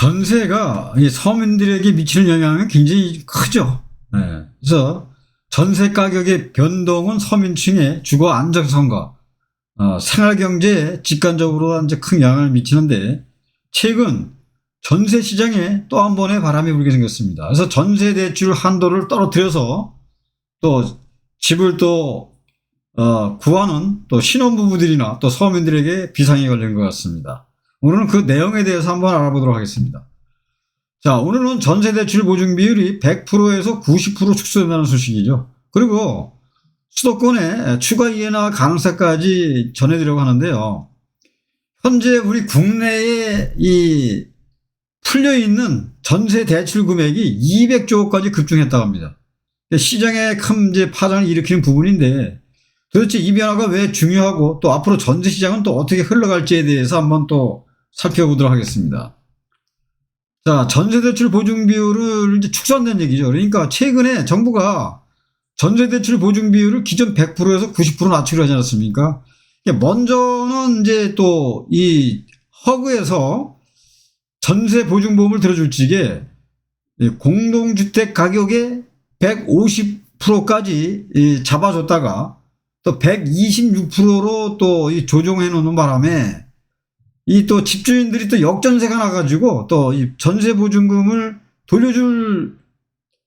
전세가 이 서민들에게 미치는 영향은 굉장히 크죠. 네. 그래서 전세 가격의 변동은 서민층의 주거 안정성과 어, 생활 경제에 직관적으로 이제 큰 영향을 미치는데 최근 전세 시장에 또 한 번의 바람이 불게 생겼습니다. 그래서 전세 대출 한도를 떨어뜨려서 또 집을 또 어, 구하는 또 신혼부부들이나 또 서민들에게 비상이 걸린 것 같습니다. 오늘은 그 내용에 대해서 한번 알아보도록 하겠습니다. 자, 오늘은 전세 대출 보증 비율이 100%에서 90% 축소된다는 소식이죠. 그리고 수도권에 추가 이해나 가능성까지 전해드리려고 하는데요. 현재 우리 국내에 이 풀려 있는 전세 대출 금액이 200조까지 급증했다고 합니다. 시장에 큰 이제 파장을 일으키는 부분인데 도대체 이 변화가 왜 중요하고 또 앞으로 전세 시장은 또 어떻게 흘러갈지에 대해서 한번 또 살펴보도록 하겠습니다. 자, 전세대출 보증 비율을 이제 축소한다는 얘기죠. 그러니까 최근에 정부가 전세대출 보증 비율을 기존 100%에서 90% 낮추려 하지 않았습니까? 먼저는 이제 또 이 허그에서 전세 보증보험을 들어줄 적에 공동주택 가격의 150%까지 잡아줬다가 또 126%로 또 조정해 놓는 바람에 이 또 집주인들이 또 역전세가 나가지고 또 이 전세 보증금을 돌려줄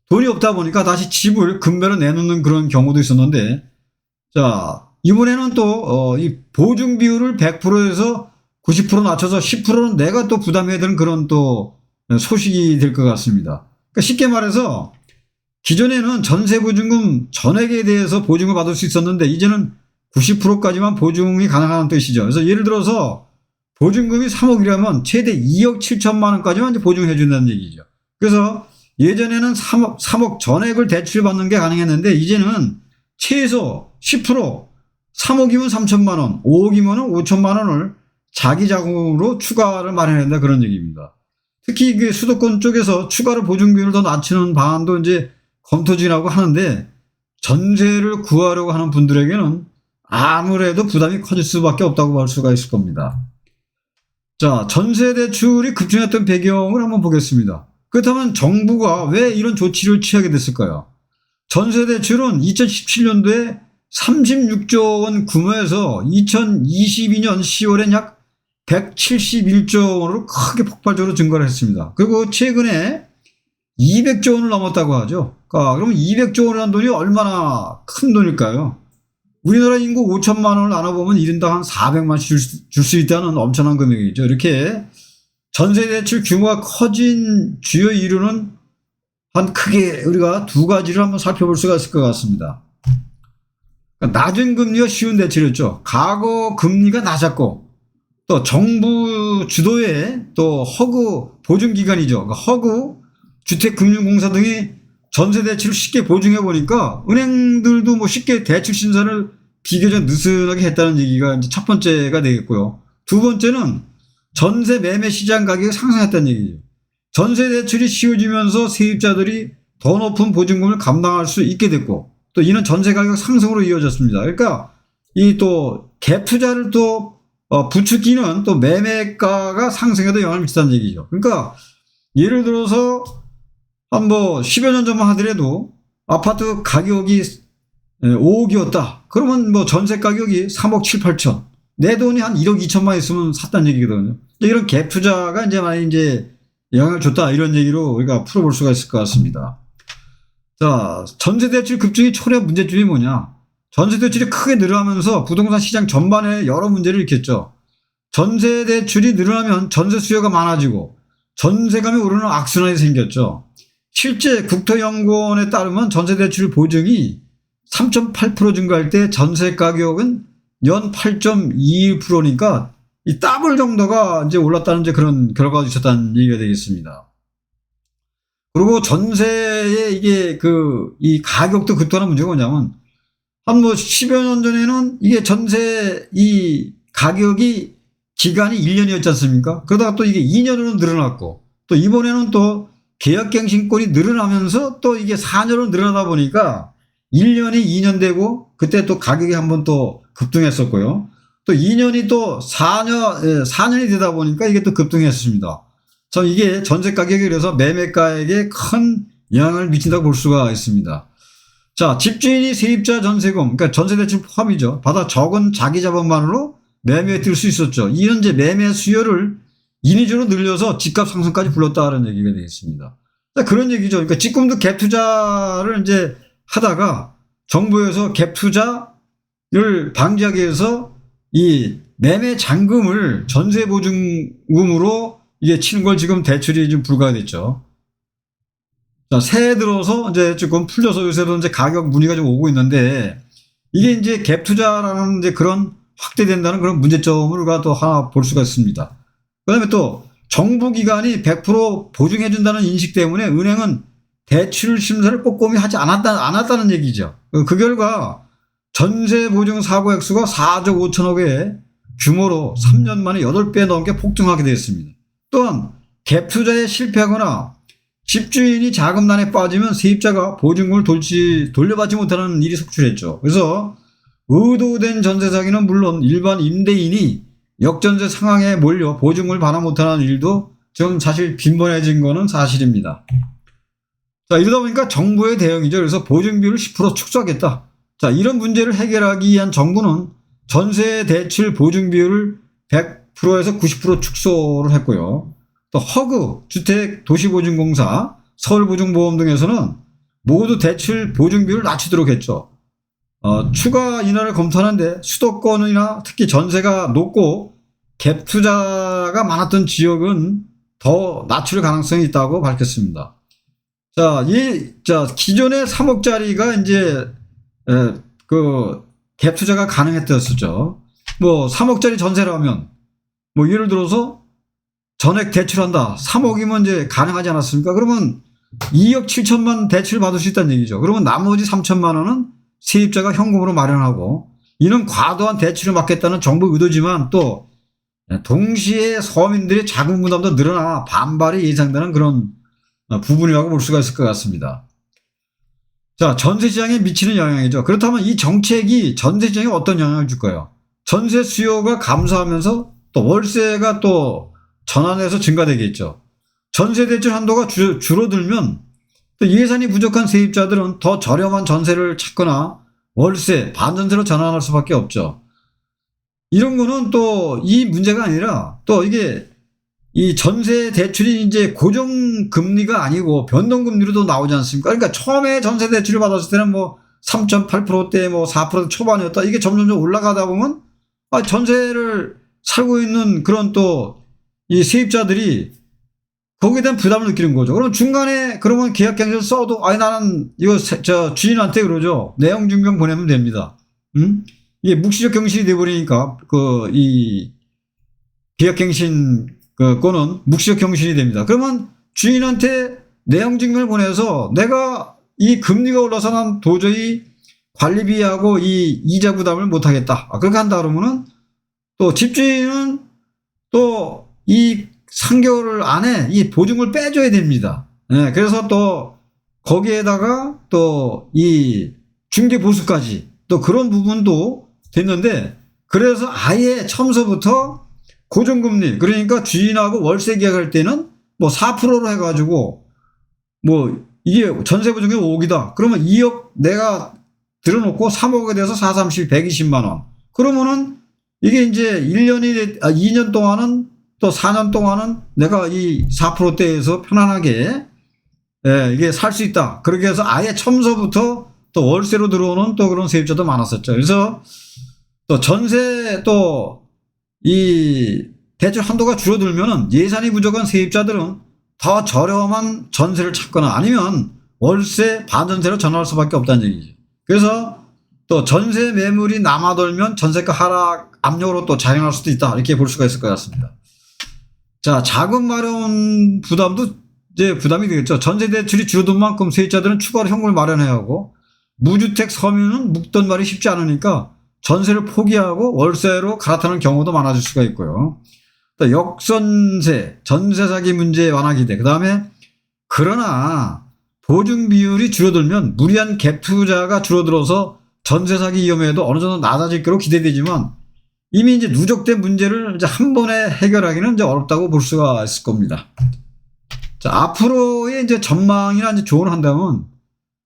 돈이 없다 보니까 다시 집을 금매로 내놓는 그런 경우도 있었는데 자 이번에는 또 이 보증 비율을 100%에서 90% 낮춰서 10%는 내가 또 부담해야 되는 그런 또 소식이 될 것 같습니다. 그러니까 쉽게 말해서 기존에는 전세보증금 전액에 대해서 보증을 받을 수 있었는데 이제는 90%까지만 보증이 가능한 뜻이죠. 그래서 예를 들어서 보증금이 3억이라면 최대 2억 7천만 원까지만 보증해 준다는 얘기죠. 그래서 예전에는 3억, 3억 전액을 대출받는 게 가능했는데 이제는 최소 10% 3억이면 3천만 원, 5억이면 5천만 원을 자기 자금으로 추가를 마련한다 그런 얘기입니다. 특히 그 수도권 쪽에서 추가로 보증비율을 더 낮추는 방안도 이제 검토 중이라고 하는데 전세를 구하려고 하는 분들에게는 아무래도 부담이 커질 수밖에 없다고 볼 수가 있을 겁니다. 자, 전세 대출이 급증했던 배경을 한번 보겠습니다. 그렇다면 정부가 왜 이런 조치를 취하게 됐을까요? 전세 대출은 2017년도에 36조 원 규모에서 2022년 10월엔 약 171조 원으로 크게 폭발적으로 증가를 했습니다. 그리고 최근에 200조 원을 넘었다고 하죠. 그러니까 그러면 200조 원이라는 돈이 얼마나 큰 돈일까요? 우리나라 인구 5천만 원을 나눠보면 1인당 한 400만씩 줄 수 있다는 엄청난 금액이죠. 이렇게 전세 대출 규모가 커진 주요 이유는 한 크게 우리가 두 가지를 한번 살펴볼 수가 있을 것 같습니다. 그러니까 낮은 금리와 쉬운 대출이었죠. 과거 금리가 낮았고 또 정부 주도의 또 허구 보증기관이죠. 그러니까 허구 주택금융공사 등이 전세 대출을 쉽게 보증해 보니까 은행들도 뭐 쉽게 대출 신사를 비교적 느슨하게 했다는 얘기가 이제 첫 번째가 되겠고요. 두 번째는 전세 매매 시장 가격이 상승했다는 얘기죠. 전세 대출이 쉬워지면서 세입자들이 더 높은 보증금을 감당할 수 있게 됐고 또 이는 전세 가격 상승으로 이어졌습니다. 그러니까 이 또 갭 투자를 또 어, 부추기는 또 매매가가 상승에도 영향을 미친다는 얘기죠. 그러니까 예를 들어서 한 뭐 10여 년 전만 하더라도 아파트 가격이 5억이었다. 그러면 뭐 전세 가격이 3억 7, 8천. 내 돈이 한 1억 2천만 있으면 샀다는 얘기거든요. 이런 갭 투자가 이제 많이 이제 영향을 줬다. 이런 얘기로 우리가 풀어볼 수가 있을 것 같습니다. 자, 전세 대출 급증이 초래 문제점이 뭐냐? 전세 대출이 크게 늘어나면서 부동산 시장 전반에 여러 문제를 일으켰죠. 전세 대출이 늘어나면 전세 수요가 많아지고 전세감이 오르는 악순환이 생겼죠. 실제 국토연구원에 따르면 전세 대출 보증이 3.8% 증가할 때 전세 가격은 연 8.21%니까 이 더블 정도가 이제 올랐다는 이제 그런 결과가 있었다는 얘기가 되겠습니다. 그리고 전세의 이게 그 이 가격도 급등하는 문제가 뭐냐면 한 뭐 10여 년 전에는 이게 전세 이 가격이 기간이 1년이었지 않습니까? 그러다가 또 이게 2년으로 늘어났고 또 이번에는 또 계약갱신권이 늘어나면서 또 이게 4년으로 늘어나다 보니까 1년이 2년 되고 그때 또 가격이 한번 또 급등했었고요. 또 2년이 또 4년, 4년이 되다 보니까 이게 또 급등했습니다. 참 이게 전세 가격에 그래서 매매가에게 큰 영향을 미친다고 볼 수가 있습니다. 자, 집주인이 세입자 전세금, 그러니까 전세대출 포함이죠. 받아 적은 자기 자본만으로 매매에 들 수 있었죠. 이런 이제 매매 수요를 인위적으로 늘려서 집값 상승까지 불렀다는 얘기가 되겠습니다. 자, 그런 얘기죠. 그러니까 지금도 갭 투자를 이제 하다가 정부에서 갭 투자를 방지하기 위해서 이 매매 잔금을 전세 보증금으로 이게 치는 걸 지금 대출이 좀 불가됐죠. 자, 새해 들어서 이제 지금 풀려서 요새도 이제 가격 문의가 좀 오고 있는데 이게 이제 갭 투자라는 이제 그런 확대된다는 그런 문제점을 우리가 또 하나 볼 수가 있습니다. 그 다음에 또 정부 기관이 100% 보증해 준다는 인식 때문에 은행은 대출 심사를 꼼꼼히 하지 않았다, 않았다는 얘기죠. 그 결과 전세 보증 사고 액수가 4조 5천억의 규모로 3년 만에 8배 넘게 폭증하게 되었습니다. 또한 갭 투자에 실패하거나 집주인이 자금난에 빠지면 세입자가 보증금을 돌지, 돌려받지 못하는 일이 속출했죠. 그래서 의도된 전세 사기는 물론 일반 임대인이 역전세 상황에 몰려 보증을 받아 못하는 일도 지금 사실 빈번해진 거는 사실입니다. 자, 이러다 보니까 정부의 대응이죠. 그래서 보증비율을 10% 축소하겠다. 자, 이런 문제를 해결하기 위한 정부는 전세 대출 보증 비율을 100%에서 90% 축소를 했고요. 또 허그, 주택 도시보증공사, 서울보증보험 등에서는 모두 대출 보증 비율을 낮추도록 했죠. 어, 추가 인하를 검토하는데 수도권이나 특히 전세가 높고 갭 투자가 많았던 지역은 더 낮출 가능성이 있다고 밝혔습니다. 자, 이, 자, 기존의 3억짜리가 이제, 에, 그, 갭 투자가 가능했었죠. 뭐, 3억짜리 전세라면, 뭐, 예를 들어서 전액 대출한다. 3억이면 이제 가능하지 않았습니까? 그러면 2억 7천만 대출 받을 수 있다는 얘기죠. 그러면 나머지 3천만 원은 세입자가 현금으로 마련하고 이는 과도한 대출을 막겠다는 정부 의도지만 또 동시에 서민들의 자금 부담도 늘어나 반발이 예상되는 그런 부분이라고 볼 수가 있을 것 같습니다. 자, 전세 시장에 미치는 영향이죠. 그렇다면 이 정책이 전세 시장에 어떤 영향을 줄까요? 전세 수요가 감소하면서 또 월세가 또 전환해서 증가되겠죠. 전세 대출 한도가 주, 줄어들면 또 예산이 부족한 세입자들은 더 저렴한 전세를 찾거나 월세, 반전세로 전환할 수밖에 없죠. 이런 거는 또 이 문제가 아니라 또 이게 이 전세 대출이 이제 고정 금리가 아니고 변동 금리로도 나오지 않습니까? 그러니까 처음에 전세 대출을 받았을 때는 뭐 3.8%대 뭐4% 초반이었다. 이게 점점점 올라가다 보면 아 전세를 살고 있는 그런 또 이 세입자들이 거기에 대한 부담을 느끼는 거죠. 그럼 중간에 그러면 계약갱신을 써도 아니 나는 이거 저 주인한테 그러죠. 내용 증명 보내면 됩니다. 음? 이게 묵시적 경신이 돼버리니까 그 이 계약갱신 그 거는 묵시적 경신이 됩니다. 그러면 주인한테 내용 증명을 보내서 내가 이 금리가 올라서 난 도저히 관리비하고 이 이자 부담을 못하겠다. 아, 그렇게 한다 그러면은 또 집주인은 또 이 3개월 안에 이 보증을 빼줘야 됩니다. 네, 그래서 또 거기에다가 또 이 중개 보수까지 또 그런 부분도 됐는데 그래서 아예 처음서부터 고정금리 그러니까 주인하고 월세 계약할 때는 뭐 4%로 해가지고 뭐 이게 전세 보증이 5억이다. 그러면 2억 내가 들어놓고 3억에 대해서 4, 30, 120만 원. 그러면은 이게 이제 1년이, 아, 2년 동안은 또 4년 동안은 내가 이 4%대에서 편안하게 예, 이게 살 수 있다. 그렇게 해서 아예 처음서부터 또 월세로 들어오는 또 그런 세입자도 많았었죠. 그래서 또 전세 또 이 대출 한도가 줄어들면은 예산이 부족한 세입자들은 더 저렴한 전세를 찾거나 아니면 월세 반전세로 전환할 수밖에 없다는 얘기죠. 그래서 또 전세 매물이 남아돌면 전세가 하락 압력으로 또 작용할 수도 있다. 이렇게 볼 수가 있을 것 같습니다. 자, 자금 마련 부담도 이제 부담이 되겠죠. 전세 대출이 줄어든 만큼 세입자들은 추가로 현금을 마련해야 하고 무주택 서민은 묵던 말이 쉽지 않으니까 전세를 포기하고 월세로 갈아타는 경우도 많아질 수가 있고요. 또 역전세, 전세 사기 문제 완화 기대. 그 다음에 그러나 보증 비율이 줄어들면 무리한 갭 투자가 줄어들어서 전세 사기 위험에도 어느 정도 낮아질 거로 기대되지만 이미 이제 누적된 문제를 이제 한 번에 해결하기는 이제 어렵다고 볼 수가 있을 겁니다. 자, 앞으로의 이제 전망이나 이제 조언을 한다면,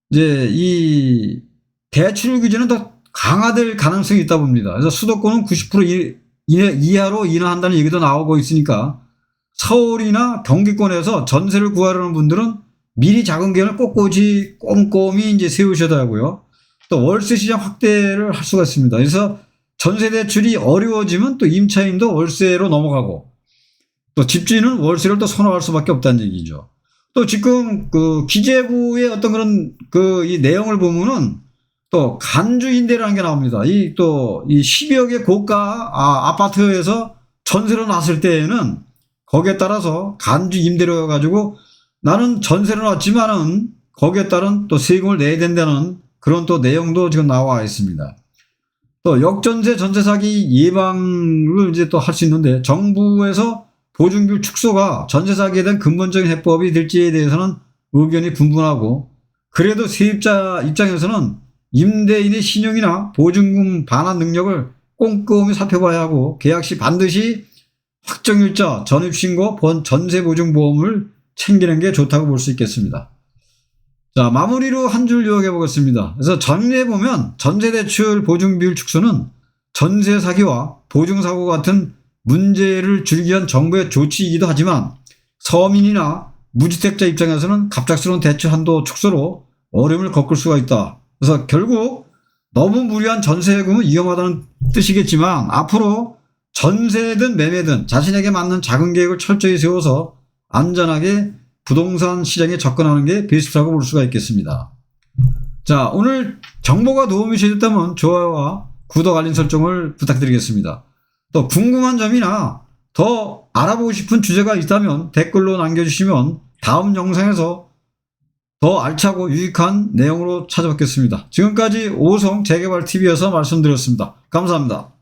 이제 이 대출 규제는 더 강화될 가능성이 있다 봅니다. 그래서 수도권은 90% 이- 이내- 이하로 인하한다는 얘기도 나오고 있으니까 서울이나 경기권에서 전세를 구하려는 분들은 미리 자금 계획을 꼿꼿이 꼼꼼히 이제 세우셔야 하고요. 또 월세 시장 확대를 할 수가 있습니다. 그래서 전세 대출이 어려워지면 또 임차인도 월세로 넘어가고 또 집주인은 월세를 또 선호할 수밖에 없다는 얘기죠. 또 지금 그 기재부의 어떤 그런 그 이 내용을 보면은 또 간주 임대라는 게 나옵니다. 이 또이 10여 개 고가 아, 아파트에서 전세로 놨을 때에는 거기에 따라서 간주 임대료 가지고 나는 전세를 놨지만은 거기에 따른 또 세금을 내야 된다는 그런 또 내용도 지금 나와 있습니다. 또 역전세 전세 사기 예방을 이제 또 할 수 있는데 정부에서 보증비율 축소가 전세 사기에 대한 근본적인 해법이 될지에 대해서는 의견이 분분하고 그래도 세입자 입장에서는 임대인의 신용이나 보증금 반환 능력을 꼼꼼히 살펴봐야 하고 계약 시 반드시 확정일자, 전입신고, 본 전세보증보험을 챙기는 게 좋다고 볼 수 있겠습니다. 자, 마무리로 한 줄 요약해 보겠습니다. 그래서 전례 보면 전세대출 보증비율 축소는 전세 사기와 보증 사고 같은 문제를 줄기 위한 정부의 조치이기도 하지만 서민이나 무주택자 입장에서는 갑작스러운 대출 한도 축소로 어려움을 겪을 수가 있다. 그래서 결국 너무 무리한 전세금은 위험하다는 뜻이겠지만 앞으로 전세든 매매든 자신에게 맞는 자금 계획을 철저히 세워서 안전하게 부동산 시장에 접근하는 게 베스트라고 볼 수가 있겠습니다. 자, 오늘 정보가 도움이 되셨다면 좋아요와 구독 알림 설정을 부탁드리겠습니다. 또 궁금한 점이나 더 알아보고 싶은 주제가 있다면 댓글로 남겨주시면 다음 영상에서 더 알차고 유익한 내용으로 찾아뵙겠습니다. 지금까지 오성 재개발TV에서 말씀드렸습니다. 감사합니다.